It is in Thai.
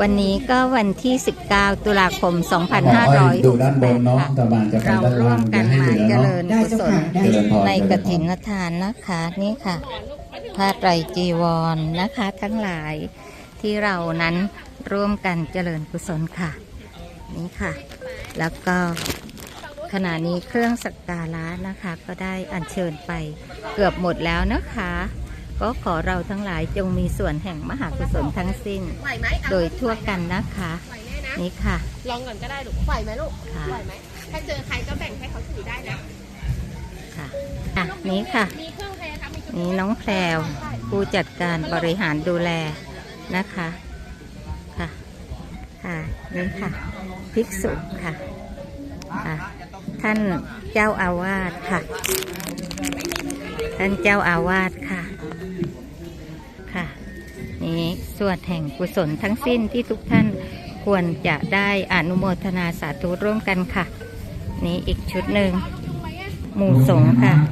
วันนี้ก็วันที่ 19 ตุลาคมขอให้ดูด้านบน2568เนาะค่ะตะบานจะไปเราด้านร่วล่างมอกัย่านให้มาเหลือเจเนาะริญกุศลเจริญพรในเจริญพรกฐินทานนะคะนี่ค่ะผ้าไตรจีวรนะคะ ทั้งหลายที่เรานั้นร่วมกันเจริญกุศลค่ะ นี่ค่ะ แล้วก็ขณะนี้เครื่องสักการะนะคะ ก็ได้อัญเชิญไปเกือบหมดแล้วนะคะ ก็ขอเราทั้งหลายจงมีส่วนแห่งมหากุศลทั้งสิ้น ไหวไหมอะโดยทั่วกันนะคะ ไหวแน่นะ นี่ค่ะ ลองก่อนก็ได้ลูกไหวไหมลูกค่ะ ไหวไหมถ้าเจอใครก็แบ่งให้เขาถือได้นะค่ะอะ นี่ค่ะ มีเครื่องเพลครับมีเครื่องนี่น้องแพรวผู้จัดการบริหารดูแลนะคะค่ะค่ะนี่ค่ะ ภิกษุค่ะอะท่านเจ้าอาวาสค่ะ ท่านเจ้าอาวาสค่ะค่ะ ส่วนแห่งกุศลทั้งสิ้นที่ทุกท่านควรจะได้อนุโมทนาสาธุร่วมกันค่ะ นี่อีกชุดหนึ่งหมู่สงฆ์ค่ะ